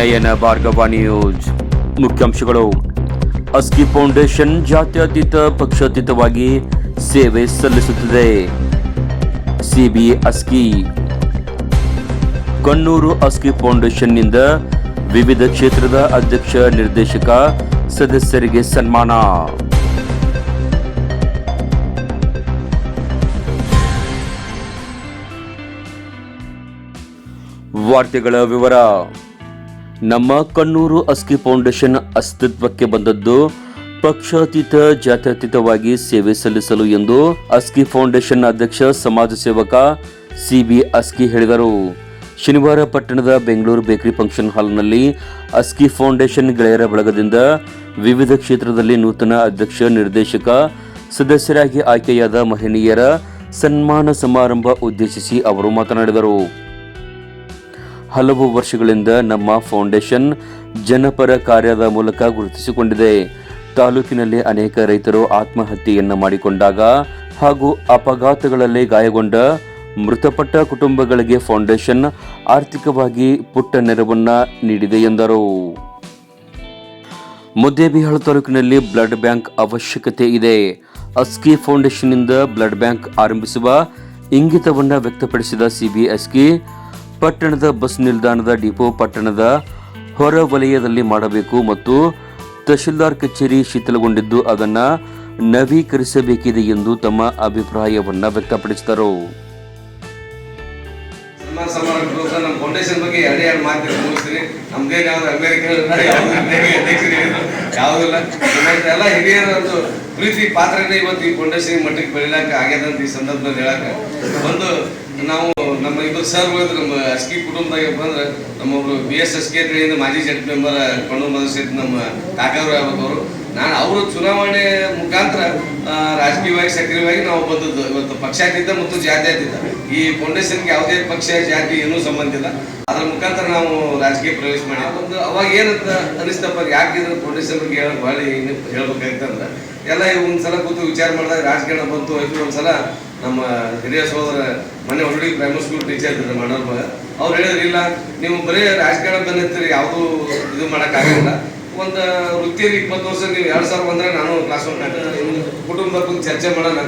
ನಯನ Bhargava news. ಮುಖ್ಯಾಂಶಗಳು ಅಸ್ಕಿ foundation ಜಾತ್ಯತೀತ ಪಕ್ಷಾತೀತವಾಗಿ ಸೇವೆ ಸಲ್ಲಿಸುತ್ತಿದೆ. ಸಿಬಿ ಅಸ್ಕಿ ಕಣ್ಣೂರು ಅಸ್ಕಿ ಫೌಂಡೇಶನ್ನಿಂದ ವಿವಿಧ ಕ್ಷೇತ್ರದ ಅಧ್ಯಕ್ಷ, ನಿರ್ದೇಶಕ ಸದಸ್ಯರಿಗೆ ಸನ್ಮಾನ. ವಾರ್ತೆಗಳ ವಿವರ. ನಮ್ಮ ಕಣ್ಣೂರು ಅಸ್ಕಿ ಫೌಂಡೇಶನ್ ಅಸ್ತಿತ್ವಕ್ಕೆ ಬಂದದ್ದು ಪಕ್ಷಾತೀತ, ಜಾತ್ಯತೀತವಾಗಿ ಸೇವೆ ಸಲ್ಲಿಸಲು ಎಂದು ಅಸ್ಕಿ ಫೌಂಡೇಶನ್ ಅಧ್ಯಕ್ಷ, ಸಮಾಜ ಸೇವಕ ಸಿಬಿ ಅಸ್ಕಿ ಹೇಳಿದರು. ಶನಿವಾರ ಪಟ್ಟಣದ ಬೆಂಗಳೂರು ಬೇಕರಿ ಫಂಕ್ಷನ್ ಹಾಲ್ನಲ್ಲಿ ಅಸ್ಕಿ ಫೌಂಡೇಶನ್ ಗೆಳೆಯರ ಬಳಗದಿಂದ ವಿವಿಧ ಕ್ಷೇತ್ರದಲ್ಲಿ ನೂತನ ಅಧ್ಯಕ್ಷ, ನಿರ್ದೇಶಕ, ಸದಸ್ಯರಾಗಿ ಆಯ್ಕೆಯಾದ ಮಹಿಳೆಯರ ಸನ್ಮಾನ ಸಮಾರಂಭ ಉದ್ದೇಶಿಸಿ ಅವರು ಮಾತನಾಡಿದರು. ಹಲವು ವರ್ಷಗಳಿಂದ ನಮ್ಮ ಫೌಂಡೇಶನ್ ಜನಪರ ಕಾರ್ಯದ ಮೂಲಕ ಗುರುತಿಸಿಕೊಂಡಿದೆ. ತಾಲೂಕಿನಲ್ಲಿ ಅನೇಕ ರೈತರು ಆತ್ಮಹತ್ಯೆಯನ್ನು ಮಾಡಿಕೊಂಡಾಗ ಹಾಗೂ ಅಪಘಾತಗಳಲ್ಲಿ ಗಾಯಗೊಂಡ ಮೃತಪಟ್ಟ ಕುಟುಂಬಗಳಿಗೆ ಫೌಂಡೇಶನ್ ಆರ್ಥಿಕವಾಗಿ ಪುಟ್ಟ ನೆರವನ್ನ ನೀಡಿದೆ ಎಂದರು. ಮುದ್ದೇಬಿಹಾಳ ತಾಲೂಕಿನಲ್ಲಿ ಬ್ಲಡ್ ಬ್ಯಾಂಕ್ ಅವಶ್ಯಕತೆ ಇದೆ. ಅಸ್ಕಿ ಫೌಂಡೇಶನ್ನಿಂದ ಬ್ಲಡ್ ಬ್ಯಾಂಕ್ ಆರಂಭಿಸುವ ಇಂಗಿತವನ್ನು ವ್ಯಕ್ತಪಡಿಸಿದ ಸಿಬಿಎಸ್ಕಿ ಪಟ್ಟಣದ ಬಸ್ ನಿಲ್ದಾಣದ ಡಿಪೋ ಪಟ್ಟಣದ ಹೊರ ವಲಯದಲ್ಲಿ ಮಾಡಬೇಕು ಮತ್ತು ತಹಶೀಲ್ದಾರ್ ಕಚೇರಿ ಶಿಥಿಲಗೊಂಡಿದ್ದು ಅದನ್ನು ನವೀಕರಿಸಬೇಕಿದೆ ಎಂದು ತಮ್ಮ ಅಭಿಪ್ರಾಯವನ್ನು ವ್ಯಕ್ತಪಡಿಸಿದರು. ಬಗ್ಗೆ ಎರಡೇ ಎಲ್ಲ ಪ್ರೀತಿ ಪಾತ್ರನೇ ಇವತ್ತು ಈ ಫೌಂಡೇಶನ್ ಮಟ್ಟಕ್ಕೆ ಬೆಳಿಲಾಕ ಆಗ್ಯದ ಅಂತ ಈ ಸಂದರ್ಭದಲ್ಲಿ ಹೇಳಕ್ಕೆ. ಒಂದು ನಾವು ನಮ್ಮ ಇಬ್ಬರು ಸರ್ ಉಳಿದ್ರೆ ನಮ್ಮ ಅಸ್ಕಿ ಕುಟುಂಬದಾಗ ಬಂದ್ರೆ ನಮ್ಮ ಒಬ್ರು ಬಿ ಎಸ್ ಎಸ್ ಕೆ ಕಡೆಯಿಂದ ಮಾಜಿ ಜಡ್ ಮೆಂಬರ್ ಮದರ್ಸೇತ್ ನಮ್ಮ ಕಾಕಾವರು ಅವರು ನಾನು ಅವರು ಚುನಾವಣೆ ಮುಖಾಂತರ ರಾಜಕೀಯವಾಗಿ ಸಕ್ರಿಯವಾಗಿ ನಾವು ಬಂದದ್ದು. ಇವತ್ತು ಪಕ್ಷಾತೀತ ಮತ್ತು ಜಾತ್ಯತೀತ. ಈ ಫೌಂಡೇಶನ್ಗೆ ಯಾವುದೇ ಪಕ್ಷ, ಜಾತಿ ಏನೂ ಸಂಬಂಧ ಇಲ್ಲ. ಅದರ ಮುಖಾಂತರ ನಾವು ರಾಜಕೀಯ ಪ್ರವೇಶ ಮಾಡಿ ಒಂದು ಅವಾಗ ಏನಂತ ಅನಿಸ್ತಪ್ಪ ಯಾಕೆ ಫೌಂಡೇಶನ್ ಬಗ್ಗೆ ಹೇಳಕ್ ಭಾಳ ಏನು ಹೇಳ್ಬೇಕಾಯ್ತಂದ್ರೆ ಎಲ್ಲ ಒಂದ್ಸಲ ಕೂತು ವಿಚಾರ ಮಾಡಿದಾಗ ರಾಜಕಾರಣ ಬಂತು, ಹೋಯ್ತು, ಒಂದ್ಸಲ ನಮ್ಮ ಹಿರಿಯ ಸಹೋದರ ಮನೆ ಹೊರಡಿ ಪ್ರೈಮರಿ ಸ್ಕೂಲ್ ಟೀಚರ್ ಇದ್ದಾರೆ ಮನೋರ್ ಮಗ ಅವ್ರು ಹೇಳಿದ್ರು, ಇಲ್ಲ, ನೀವು ಬರೀ ರಾಜಕಾರಣ ಬಂದಿರ್ತೀರಿ, ಯಾವುದೂ ಇದು ಮಾಡೋಕ್ಕಾಗಲ್ಲ ಒಂದು ವೃತ್ತಿಯಲ್ಲಿ ಇಪ್ಪತ್ತು ವರ್ಷ ನೀವು ಎರಡು ಸಾವಿರ ಬಂದ್ರೆ ನಾನು ಕ್ಲಾಸ್ ಒನ್ ಕುಟುಂಬ ಕುಂತು ಚರ್ಚೆ ಮಾಡೋಣ.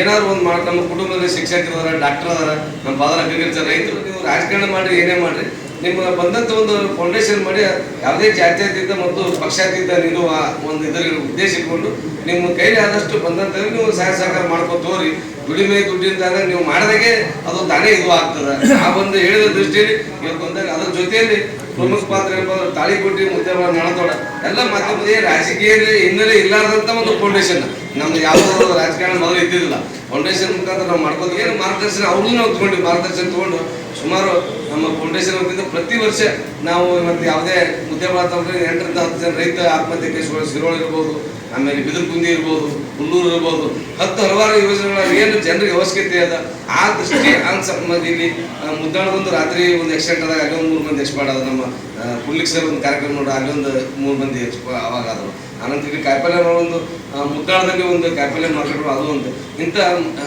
ಏನಾದ್ರು ಒಂದು ಮಾಡಿ, ನಮ್ಮ ಕುಟುಂಬದಲ್ಲಿ ಶಿಕ್ಷಕರು ಅದಾರ ಡಾಕ್ಟರ್ ಅದಾರ, ನಮ್ಮ ಫಾದರ್ ಅಗ್ರಿಕಲ್ಚರ್ ರೈತರು, ನೀವು ರಾಜಕಾರಣ ಮಾಡಿರಿ, ಏನೇ ಮಾಡ್ರಿ. ನಿಮ್ಮ ಬಂದಂತ ಒಂದು ಫೌಂಡೇಶನ್ ಮಾಡಿ ಯಾವುದೇ ಜಾತ್ಯತೀತ ಮತ್ತು ಪಕ್ಷಾತೀತ ನಿಲ್ಲುವ ಒಂದು ಇದರ ಉದ್ದೇಶ ಇಟ್ಕೊಂಡು ನಿಮ್ಮ ಕೈಲಿ ಆದಷ್ಟು ಬಂದಂತ ನೀವು ಸಹಾಯ ಸಹಕಾರ ಮಾಡ್ಕೊತ ಹೋಗ್ರಿ ದುಡಿಮೆ ದುಡ್ಡಿಂದಾಗ ನೀವು ಮಾಡಿದಾಗೆ ಅದು ತಾನೇ ಇದು ಆಗ್ತದೆ. ಆ ಒಂದು ಹೇಳಿದ ದೃಷ್ಟಿಯಲ್ಲಿ ಇವತ್ತು ಬಂದಾಗ ಅದ್ರ ಜೊತೆಯಲ್ಲಿ ಪ್ರಮುಖ ಪಾತ್ರ ಏನಪ್ಪ ತಾಳಿ ತಾಳಿಕೋಟಿ ಮುದ್ದೆ ಮಾಡತೋಡ ಎಲ್ಲ ಮಾಧ್ಯಮದ ರಾಜಕೀಯ ಹಿನ್ನೆಲೆ ಇಲ್ಲಾರ್ದಂತ ಒಂದು ಫೌಂಡೇಶನ್ ನಮ್ದು ಯಾವುದೋ ರಾಜಕಾರಣ ಮೊದಲು ಇದ್ದಿಲ್ಲ ಫೌಂಡೇಶನ್ ಮುಖಾಂತರ ನಾವು ಮಾಡ್ಕೋತೀವಿ ಏನು ಮಾರ್ಗದರ್ಶನ? ಅವ್ರಿಗೂ ನಾವು ತೊಗೊಂಡು ಮಾರ್ಗದರ್ಶನ ತಗೊಂಡು ಸುಮಾರು ನಮ್ಮ ಫೌಂಡೇಶನ್ ವತಿಯಿಂದ ಪ್ರತಿ ವರ್ಷ ನಾವು ಇವತ್ತು ಯಾವುದೇ ಮಾಡ್ತಾರೆ ಎಂಟರಿಂದ ಹತ್ತು ಜನ ರೈತ ಆತ್ಮಹತ್ಯೆ ಕೇಸ್ಗಳು ಸಿರೋಳ ಇರ್ಬೋದು, ಆಮೇಲೆ ಬಿದಿರುಕುಂದಿ ಇರ್ಬೋದು, ಹುಲ್ಲೂರು ಇರ್ಬೋದು, ಹತ್ತು ಹಲವಾರು ಯೋಜನೆಗಳ ಏನು ಜನರಿಗೆ ಅವಶ್ಯಕತೆ ಅದ, ಆ ದೃಷ್ಟಿ ಅನ್ ಸಂಬಂಧ ಇಲ್ಲಿ ಮುದ್ದಾಣದೊಂದು ರಾತ್ರಿ ಒಂದು ಎಕ್ಸಿಡೆಂಟ್ ಆದಾಗ ಒಂದು ಮೂರು ಮಂದಿ ಎಕ್ಸ್ಪರ್ಟ್ ಆದ ನಮ್ಮ ಪುಲ್ಲಿಕ್ ಸರ್ ಒಂದು ಕಾರ್ಯಕ್ರಮ ನೋಡಿ ಒಂದು ಮೂರು ಮಂದಿ ಎಕ್ಸ್ಪ ಅವಾಗ ಆದರು ಅನಂತರ ಇಲ್ಲಿ ಕಾಯಿಪಲ್ಯ ಒಂದು ಮುದ್ದಾಣದಲ್ಲಿ ಒಂದು ಕಾಯಿಪಲ್ಯ ಮಾರ್ಕೆಟ್ ಅದು ಒಂದು. ಇಂಥ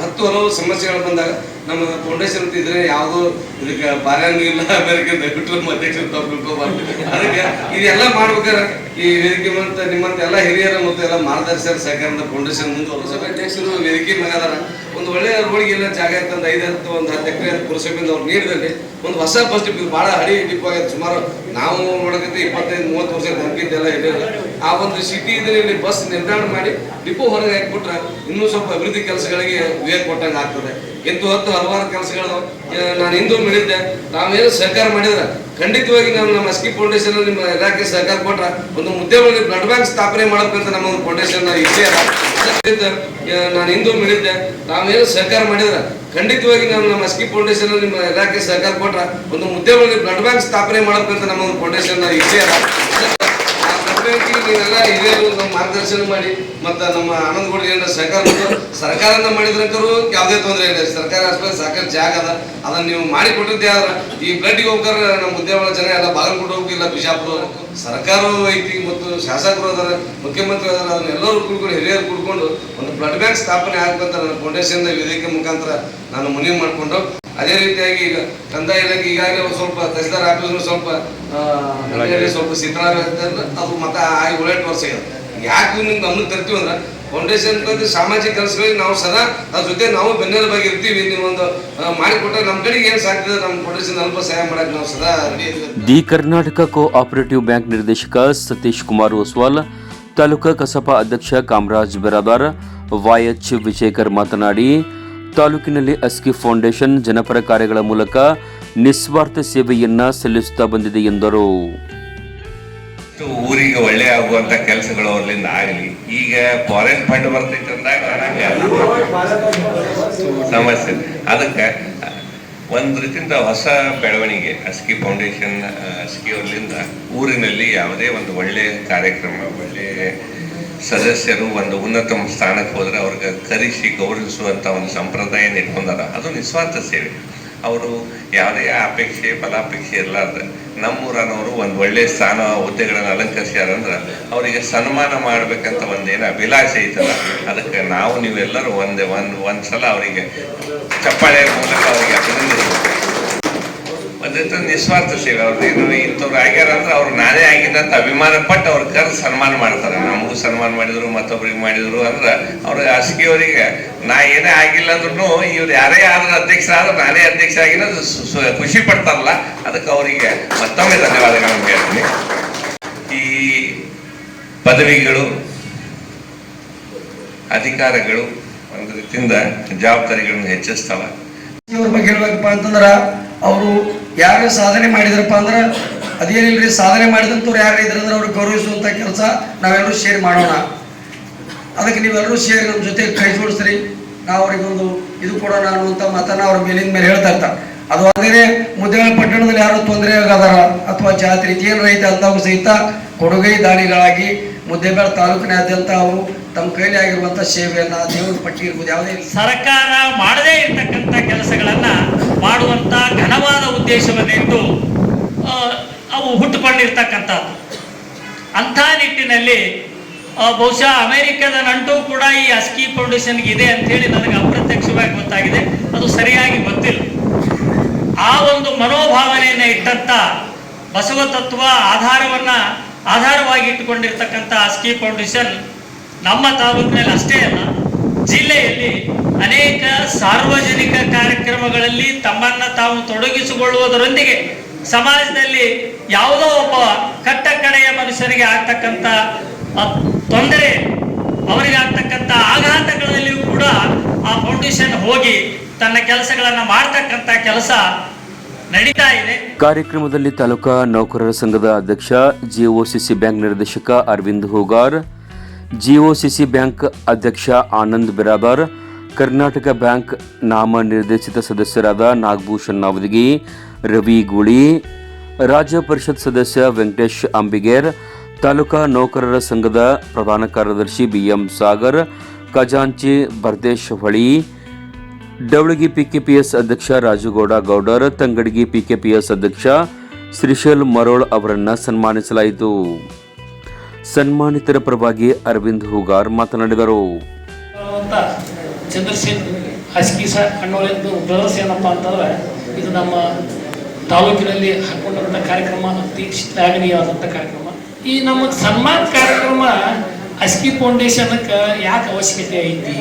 ಹತ್ತು ಹಲವು ಸಮಸ್ಯೆಗಳು ಬಂದಾಗ ನಮ್ಮ ಫೌಂಡೇಶನ್ ಅಂತ ಇದ್ರೆ ಯಾವುದೋ ಇದಕ್ಕೆ ಪಾರ್ಯಾಂಗ ಇಲ್ಲ ಅಮೆರಿಕನ್ ದಯವಿಟ್ಟು ಅಧ್ಯಕ್ಷರು ತಿಳ್ಕೊಬಾರ್ದು ಅದಕ್ಕೆ ಇದೆಲ್ಲ ಮಾಡ್ಬೇಕಾರೆ ಈ ವೇದಿಕೆ ಮಂತ ನಿಮ್ಮಂತ ಎಲ್ಲ ಹಿರಿಯರ ಮತ್ತು ಎಲ್ಲ ಮಾರ್ಗದರ್ಶಕರ ಸಹಕಾರದ ಫೌಂಡೇಶನ್ ಮುಂದೆ ಪುರಸಭೆ ಅಧ್ಯಕ್ಷರು ವೇದಿಕೆ ಮಗದಾರ ಒಂದು ಒಳ್ಳೆಯ ರೋಡ್ಗೆ ಎಲ್ಲ ಜಾಗ ಒಂದು ಐದು ಹತ್ತು ಒಂದು ಹತ್ತು ಎಕರೆ ಪುರಸಭೆಯಿಂದ ಅವ್ರು ನೀಡಿದಲ್ಲಿ ಒಂದು ಹೊಸ ಬಸ್ ಇದು ಭಾಳ ಹಳಿ ಡಿಪ್ ಆಗಿದೆ. ಸುಮಾರು ನಾವು ನೋಡಕತ್ತೆ ಇಪ್ಪತ್ತೈದು, ಮೂವತ್ತು ವರ್ಷ ನಂಬಿದ್ದೆಲ್ಲ ಇರಲಿಲ್ಲ ಆ ಒಂದು ಸಿಟಿ ಇದರಲ್ಲಿ ಬಸ್ ನಿರ್ಧಾರ ಮಾಡಿ ಡಿಪೋ ಹೊರಗೆ ಹಾಕ್ಬಿಟ್ರೆ ಇನ್ನೂ ಸ್ವಲ್ಪ ಅಭಿವೃದ್ಧಿ ಕೆಲಸಗಳಿಗೆ ವೇಗ ಕೊಟ್ಟಂಗೆ ಆಗ್ತದೆ. ಎಂಟು, ಹತ್ತು ಹಲವಾರು ಕೆಲಸಗಳು ನಾನು ಹಿಂದೂ ಮಾಡಿದ್ದೆ ನಾವೇನು ಸಹಕಾರ ಮಾಡಿದ್ರೆ? ಖಂಡಿತವಾಗಿ ನಾವು ನಮ್ಮ ಅಸ್ಕಿ ಫೌಂಡೇಶನ್ ನಿಮ್ಮ ಇಲಾಖೆ ಸಹಕಾರ ಕೊಟ್ರೆ ಒಂದು ಮುದ್ದೆ ಬ್ಲಡ್ ಬ್ಯಾಂಕ್ ಸ್ಥಾಪನೆ ಮಾಡಬೇಕಂತ ನಮ್ಮ ಒಂದು ಫೌಂಡೇಶನ್ ಅದ ನಾನು ಹಿಂದೂ ಮಾಡಿದ್ದೆ ನಾವೇನು ಸಹಕಾರ ಮಾಡಿದ್ರೆ? ಖಂಡಿತವಾಗಿ ನಾವು ನಮ್ಮ ಅಸ್ಕಿ ಫೌಂಡೇಶನ್ ನಿಮ್ಮ ಇಲಾಖೆ ಸಹಕಾರ ಕೊಟ್ರೆ ಒಂದು ಮುದ್ದೆ ಬ್ಲಡ್ ಬ್ಯಾಂಕ್ ಸ್ಥಾಪನೆ ಮಾಡಬೇಕಂತ ನಮ್ಮ ಒಂದು ಫೌಂಡೇಶನ್ ಇಚ್ಛೆ ಪ್ರಕ್ರಿಯೆಗೆ ನೀವೆಲ್ಲ ಹಿರಿಯರು ನಮ್ಮ ಮಾರ್ಗದರ್ಶನ ಮಾಡಿ, ಮತ್ತು ನಮ್ಮ ಆನಂದ್ ಏನಾರ ಸಹಕಾರ ಸರ್ಕಾರನ ಮಾಡಿದ್ರಂಕರು ಯಾವುದೇ ತೊಂದರೆ ಇಲ್ಲ. ಸರ್ಕಾರಿ ಆಸ್ಪತ್ರೆ ಸಾಕಷ್ಟು ಜಾಗ ಅದ. ಅದನ್ನ ನೀವು ಮಾಡಿ ಕೊಟ್ಟಿದ್ದೆ ಆದ್ರೆ ಈ ಬ್ಲಡ್ಗೆ ಹೋಗ್ತಾರೆ ನಮ್ಮ ಉದ್ಯಮಗಳ ಜನ ಎಲ್ಲ ಬಾಗಲಕೋಟೆ ಹೋಗಿಲ್ಲ ಬಿಜಾಪುರ. ಸರ್ಕಾರವೂ ಐತಿ ಮತ್ತು ಶಾಸಕರು ಅದಾರ, ಮುಖ್ಯಮಂತ್ರಿ ಅದಾರ, ಅದನ್ನ ಎಲ್ಲರೂ ಕುಡ್ಕೊಂಡು ಹಿರಿಯರು ಕುಡ್ಕೊಂಡು ಒಂದು ಬ್ಲಡ್ ಬ್ಯಾಂಕ್ ಸ್ಥಾಪನೆ ಆಗ್ಬೇಕಂತ ನನ್ನ ಫೌಂಡೇಶನ್ ವೇದಿಕೆ ಮುಖಾಂತರ ನಾನು ಮನವಿ ಮಾಡಿಕೊಂಡು ಅದೇ ರೀತಿಯಾಗಿ ಈಗ ಕಂದಾಯ ಇಲಾಖೆ ಈಗಾಗಲೇ ಸ್ವಲ್ಪ ತಹಸೀಲ್ದಾರ್ ಆಫೀಸ್ ಸ್ವಲ್ಪ ಸ್ವಲ್ಪ ಶಿಥಿಲ ಅದು ಮತ್ತೆ ಆಗಿ ಏಳೆಂಟು ವರ್ಷ ಇದೆ ಯಾಕೆ ನಿಮ್ಗೆ ಗಮನಕ್ಕೆ ತರ್ತೀವಿ ಅಂದ್ರೆ ಫೌಂಡೇಶನ್ ಬಗ್ಗೆ ಸಾಮಾಜಿಕ ಕೆಲಸಗಳಿಗೆ ನಾವು ಸದಾ ಅದ್ರ ಜೊತೆ ನಾವು ಬೆನ್ನೆಲುಬಾಗಿ ಇರ್ತೀವಿ. ನೀವು ಒಂದು ಆ, ಮಾಡಿಕೊಟ್ರೆ ನಮ್ಮ ಕಡೆಗೆ ಏನು ಸಾಧ್ಯ ನಮ್ಮ ಫೌಂಡೇಶನ್ ಅಲ್ಪ ಸಹಾಯ ಮಾಡಕ್ಕೆ ನಾವು ಸದಾ ದಿ ಕರ್ನಾಟಕ ಕೋಆಪರೇಟಿವ್ ಬ್ಯಾಂಕ್ ನಿರ್ದೇಶಕ ಸತೀಶ್ ಕುಮಾರ್ ಒಸ್ವಾಲ್ ತಾಲೂಕಾ ಕಸಪ ಅಧ್ಯಕ್ಷ ಕಾಮರಾಜ್ ಬೆರಾದಾರ್ ಎಚ್ ವಿಜಯಕರ್ ಮಾತನಾಡಿ ತಾಲೂಕಿನಲ್ಲಿ ಅಸ್ಕಿ ಫೌಂಡೇಶನ್ ಜನಪರ ಕಾರ್ಯಗಳ ಮೂಲಕ ನಿಸ್ವಾರ್ಥ ಸೇವೆಯನ್ನ ಸಲ್ಲಿಸುತ್ತಾ ಬಂದಿದೆ ಎಂದರು. ಊರಿಗೆ ಒಳ್ಳೆ ಆಗುವಂತ ಕೆಲಸಗಳು ಅವರಿಂದ ಆಗಲಿ. ಈಗ ಫಾರಿನ್ ಫಂಡ್ ಬರ್ತೈತೆ ಅಂದಾಗ ಸಮಸ್ಯೆ ಅದಕ್ಕೆ ಒಂದು ರೀತಿಯಿಂದ ಹೊಸ ಬೆಳವಣಿಗೆ ಅಸ್ಕಿ ಫೌಂಡೇಶನ್ ಅಸ್ಕಿ ಅವರಿಂದ ಊರಿನಲ್ಲಿ ಯಾವುದೇ ಒಂದು ಒಳ್ಳೆಯ ಕಾರ್ಯಕ್ರಮ, ಒಳ್ಳೆ ಸದಸ್ಯರು ಒಂದು ಉನ್ನತ ಸ್ಥಾನಕ್ಕೆ ಹೋದರೆ ಅವ್ರಿಗೆ ಕರೆಸಿ ಗೌರವಿಸುವಂಥ ಒಂದು ಸಂಪ್ರದಾಯ ಇಟ್ಕೊಂಡಾರ. ಅದು ನಿಸ್ವಾರ್ಥ ಸೇವೆ. ಅವರು ಯಾವುದೇ ಅಪೇಕ್ಷೆ, ಫಲಾಪೇಕ್ಷೆ ಇರಲಾರ್ದ ನಮ್ಮೂರನವರು ಒಂದು ಒಳ್ಳೆಯ ಸ್ಥಾನ, ಹುದ್ದೆಗಳನ್ನು ಅಲಂಕರಿಸ್ಯಾರಂದ್ರೆ ಅವರಿಗೆ ಸನ್ಮಾನ ಮಾಡಬೇಕಂತ ಒಂದೇನು ಅಭಿಲಾಷೆ ಐತಲ್ಲ. ಅದಕ್ಕೆ ನಾವು ನೀವೆಲ್ಲರೂ ಒಂದೇ, ಒಂದು ಒಂದು ಸಲ ಅವರಿಗೆ ಚಪ್ಪಾಳೆ ಮೂಲಕ ಅವರಿಗೆ ಅಭಿನಂದಿಸಬೇಕು ಒಂದ್ ರೀತಿ ನಿಸ್ವಾರ್ಥ ಸೇವೆ ಅವ್ರದ್ದು ಇಂಥವ್ರು ಆಗ್ಯಾರ ಅಂದ್ರೆ ಅವ್ರು ನಾನೇ ಆಗಿದ್ದ ಅಂತ ಅಭಿಮಾನ ಪಟ್ಟು ಅವ್ರ ಕರ್ ಸನ್ಮಾನ ಮಾಡ್ತಾರೆ. ನಮಗೂ ಸನ್ಮಾನ ಮಾಡಿದ್ರು, ಮತ್ತೊಬ್ರಿಗೆ ಮಾಡಿದ್ರು ಅಂದ್ರೆ ಅವ್ರ ಅವರಿಗೆ ನಾ ಏನೇ ಆಗಿಲ್ಲ ಅಂದ್ರೂ ಇವ್ರು ಯಾರೇ ಆದ್ರೂ ಅಧ್ಯಕ್ಷ ಆದ್ರೆ ನಾನೇ ಅಧ್ಯಕ್ಷ ಆಗಿನ ಖುಷಿ ಪಡ್ತಾರಲ್ಲ. ಅದಕ್ಕೆ ಅವರಿಗೆ ಮತ್ತೊಮ್ಮೆ ಧನ್ಯವಾದಗಳನ್ನು ಹೇಳ್ತೀನಿ. ಈ ಪದವಿಗಳು, ಅಧಿಕಾರಗಳು ಒಂದು ರೀತಿಯಿಂದ ಜವಾಬ್ದಾರಿಗಳನ್ನು ಹೆಚ್ಚಿಸ್ತಾವ. ಬಗ್ಗೆ ಹೇಳ್ಬೇಕಪ್ಪ ಅಂತಂದ್ರ ಅವರು ಯಾರು ಸಾಧನೆ ಮಾಡಿದ್ರಪ್ಪ ಅಂದ್ರೆ, ಅದೇನಿಲ್ರಿ, ಸಾಧನೆ ಮಾಡಿದಂಥವ್ರು ಯಾರು ಇದ್ರಂದ್ರೆ ಅವ್ರಿಗೆ ಗೌರವಿಸುವಂಥ ಕೆಲಸ ನಾವೆಲ್ಲರೂ ಶೇರ್ ಮಾಡೋಣ. ಅದಕ್ಕೆ ನೀವೆಲ್ಲರೂ ಸೇರಿ ನಮ್ಮ ಜೊತೆ ಕೈ ಜೋಡಿಸ್ರಿ. ನಾವು ಅವ್ರಿಗೆ ಒಂದು ಇದು ಕೊಡೋಣ ಅನ್ನುವಂಥ ಮತನ ಅವ್ರ ಮೇಲಿನ ಮೇಲೆ ಹೇಳ್ತಾ ಇರ್ತಾರೆ. ಅದು ಅದೇ ಮುದ್ದೇಳ ಪಟ್ಟಣದಲ್ಲಿ ಯಾರು ತೊಂದರೆ ಆಗದಾರ ಅಥವಾ ಜಾತ್ರೆ ರೈತ ಅಂತ ಸಹಿತ ಕೊಡುಗೈ ದಾನಿಗಳಾಗಿ ಮುದ್ದೇಬೇಳ ತಾಲೂಕಿನಾದ್ಯಂತ ಅವರು ತಮ್ಮ ಕೈಲಿ ಆಗಿರುವಂತಹ ಸೇವೆಯನ್ನ ದೇವರ ಪಟ್ಟಿ ಇರ್ಬೋದು, ಯಾವುದೇ ಸರ್ಕಾರ ಮಾಡದೇ ಇರತಕ್ಕಂತ ಕೆಲಸಗಳನ್ನ ಮಾಡುವಂತ ಘನವಾದ ಉದ್ದೇಶವನ್ನಿಟ್ಟು ಅವು ಹುಟ್ಟುಕೊಂಡಿರ್ತಕ್ಕಂಥದ್ದು. ಅಂಥ ನಿಟ್ಟಿನಲ್ಲಿ ಬಹುಶಃ ಅಮೆರಿಕದ ನಂಟು ಕೂಡ ಈ ಅಸ್ಕಿ ಫೌಂಡೇಶನ್ಗೆ ಇದೆ ಅಂತೇಳಿ ನನಗೆ ಅಪ್ರತ್ಯಕ್ಷವಾಗಿ ಗೊತ್ತಾಗಿದೆ. ಅದು ಸರಿಯಾಗಿ ಗೊತ್ತಿಲ್ಲ. ಆ ಒಂದು ಮನೋಭಾವನೆಯನ್ನು ಇಟ್ಟಂತ ಬಸವ ತತ್ವ ಆಧಾರವನ್ನ ಆಧಾರವಾಗಿ ಇಟ್ಟುಕೊಂಡಿರ್ತಕ್ಕಂಥ ಅಸ್ಕಿ ಫೌಂಡೇಶನ್ ನಮ್ಮ ತಾಲೂಕಿನಲ್ಲಿ ಅಷ್ಟೇ ಅಲ್ಲ, ಜಿಲ್ಲೆಯಲ್ಲಿ ಅನೇಕ ಸಾರ್ವಜನಿಕ ಕಾರ್ಯಕ್ರಮಗಳಲ್ಲಿ ತಮ್ಮನ್ನ ತಾವು ತೊಡಗಿಸಿಕೊಳ್ಳುವುದರೊಂದಿಗೆ ಸಮಾಜದಲ್ಲಿ ಯಾವುದೋ ಒಬ್ಬ ಕಟ್ಟ ಕಡೆಯ ಮನುಷ್ಯರಿಗೆ ಆಗ್ತಕ್ಕಂಥ ತೊಂದರೆ, ಅವರಿಗೆ ಆಗ್ತಕ್ಕಂಥ ಆಘಾತಗಳಲ್ಲಿಯೂ ಕೂಡ ಆ ಫೌಂಡೇಶನ್ ಹೋಗಿ ತನ್ನ ಕೆಲಸಗಳನ್ನು ಮಾಡ್ತಕ್ಕಂಥ ಕೆಲಸ ನಡೀತಾ ಇದೆ. ಕಾರ್ಯಕ್ರಮದಲ್ಲಿ ತಾಲೂಕಾ ನೌಕರರ ಸಂಘದ ಅಧ್ಯಕ್ಷ, ಜಿಒಸಿಸಿ ಬ್ಯಾಂಕ್ ನಿರ್ದೇಶಕ ಅರವಿಂದ್ ಹೂಗಾರ್, ಜಿಒಸಿಸಿ ಬ್ಯಾಂಕ್ ಅಧ್ಯಕ್ಷ ಆನಂದ್ ಬಿರಾದಾರ್ ಕರ್ನಾಟಕ ಬ್ಯಾಂಕ್ ನಾಮ ನಿರ್ದೇಶಿತ ಸದಸ್ಯರಾದ ನಾಗಭೂಷಣ್ ನಾವದಗಿ, ರವಿ ಗುಳಿ, ರಾಜ್ಯ ಪರಿಷತ್ ಸದಸ್ಯ ವೆಂಕಟೇಶ್ ಅಂಬಿಗೇರ್, ತಾಲೂಕಾ ನೌಕರರ ಸಂಘದ ಪ್ರಧಾನ ಕಾರ್ಯದರ್ಶಿ ಬಿಎಂ ಸಾಗರ್, ಖಜಾಂಚಿ ಬರ್ದೇಶ್ ಹೊಳಿ ಡವಳಗಿ ಪಿಕೆಪಿಎಸ್ ಅಧ್ಯಕ್ಷ ರಾಜುಗೌಡ ಗೌಡರ್, ತಂಗಡಗಿ ಪಿಕೆಪಿಎಸ್ ಅಧ್ಯಕ್ಷ ಶ್ರೀಶಲ್ ಮರೋಳ್ ಅವರನ್ನ ಸನ್ಮಾನಿಸಲಾಯಿತು. ಸನ್ಮಾನಿತರ ಪರವಾಗಿ ಅರವಿಂದ್ ಹೂಗಾರ್ ಮಾತನಾಡಿದರು. ಅಂತ ಚಂದ್ರಸೇನ್ ಹಸ್ಕಿ ಸ ಅನ್ನೋರಿಂದ ಬ್ರದರ್ಸ್ ಏನಪ್ಪ ಅಂತಂದ್ರೆ, ಇದು ನಮ್ಮ ತಾಲೂಕಿನಲ್ಲಿ ಹಾಕೊಂಡಂಥ ಕಾರ್ಯಕ್ರಮ, ಅತಿ ಶ್ಲಾಘನೀಯವಾದಂಥ ಕಾರ್ಯಕ್ರಮ. ಈ ನಮ್ಮ ಸನ್ಮಾನ ಕಾರ್ಯಕ್ರಮ ಅಸ್ಕಿ ಫೌಂಡೇಶನ್ಕ್ಕೆ ಯಾಕೆ ಅವಶ್ಯಕತೆ ಐತಿ?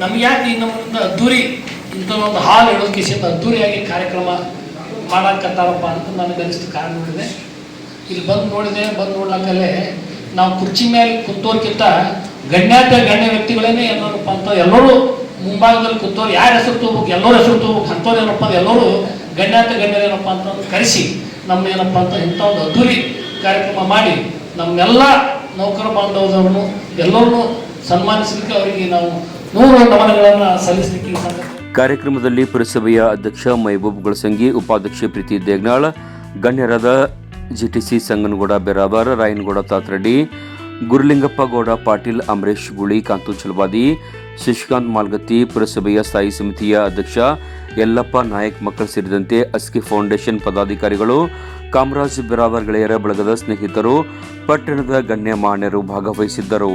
ನಮ್ಗೆ ಯಾಕೆ ಈ ನಮ್ಮ ಅದ್ದೂರಿ ಇಂಥ ಒಂದು ಹಾಲ್ ಹೇಳೋಕೆಸಿಂದ ಅದ್ದೂರಿಯಾಗಿ ಕಾರ್ಯಕ್ರಮ ಮಾಡಕ್ಕತ್ತಾರಪ್ಪ ಅಂತ ನನಗೆ ಅನಿಸ್ತು ಕಾರಣ ನೋಡಿದೆ. ಇಲ್ಲಿ ಬಂದು ನೋಡಿದೆ, ಬಂದು ನೋಡ್ಲಕ್ಕಲ್ಲೇ ನಾವು ಕುರ್ಚಿ ಮೇಲೆ ಕುತ್ತೋರ್ಕಿಂತ ಗಣ್ಯಾತ ಗಣ್ಯ ವ್ಯಕ್ತಿಗಳೇನೆ ಏನಪ್ಪ ಅಂತ ಎಲ್ಲರೂ ಮುಂಭಾಗದಲ್ಲಿ ಕೂತೋರು ಯಾರು ಹೆಸರು ತಗೋಬೇಕು, ಎಲ್ಲರೂ ಹೆಸರು ತಗೋಬೇಕು, ಅಂಥವ್ರು ಏನಪ್ಪ ಅಂದ್ರೆ ಎಲ್ಲರೂ ಗಣ್ಯಾತ ಗಣ್ಯರು ಏನಪ್ಪ ಅಂತಂದು ಕರೆಸಿ ನಮ್ಮ ಏನಪ್ಪ ಅಂತ ಇಂಥ ಒಂದು ಅದ್ದೂರಿ ಕಾರ್ಯಕ್ರಮ ಮಾಡಿ ನಮ್ಮೆಲ್ಲ ನೌಕರ ಬಾಂಧವರನ್ನು ಎಲ್ಲರನ್ನೂ ಸನ್ಮಾನಿಸಲಿಕ್ಕೆ ಅವರಿಗೆ ನಾವು ಕಾರ್ಯಕ್ರಮದಲ್ಲಿ ಪುರಸಭೆಯ ಅಧ್ಯಕ್ಷ ಮೈಬೂಬ್ ಗುಳಸಂಗಿ, ಉಪಾಧ್ಯಕ್ಷೆ ಪ್ರೀತಿ ದೇಗ್ನಾಳ್, ಗಣ್ಯರಾದ ಜಿಟಿಸಿ ಸಂಗನಗೌಡ ಬೆರಾಬರ್ ರಾಯನಗೌಡ ತಾತ್ರಡ್ಡಿ ಗುರುಲಿಂಗಪ್ಪ ಗೌಡ, ಪಾಟೀಲ್ ಅಮರೇಶ್ ಗುಳಿ ಕಾಂತು ಚಲವಾದಿ, ಶಶಿಕಾಂತ್ ಮಾಲ್ಗತ್ತಿ, ಪುರಸಭೆಯ ಸ್ಥಾಯಿ ಸಮಿತಿಯ ಅಧ್ಯಕ್ಷ ಯಲ್ಲಪ್ಪ ನಾಯಕ್ ಮಕ್ಕಳು ಸೇರಿದಂತೆ ಅಸ್ಕಿ ಫೌಂಡೇಶನ್ ಪದಾಧಿಕಾರಿಗಳು, ಕಾಮರಾಜ್ ಬಿರಾವರ್ ಗೆಳೆಯರ ಬಳಗದ ಸ್ನೇಹಿತರು, ಪಟ್ಟಣದ ಗಣ್ಯ ಮಾನ್ಯರು ಭಾಗವಹಿಸಿದ್ದರು.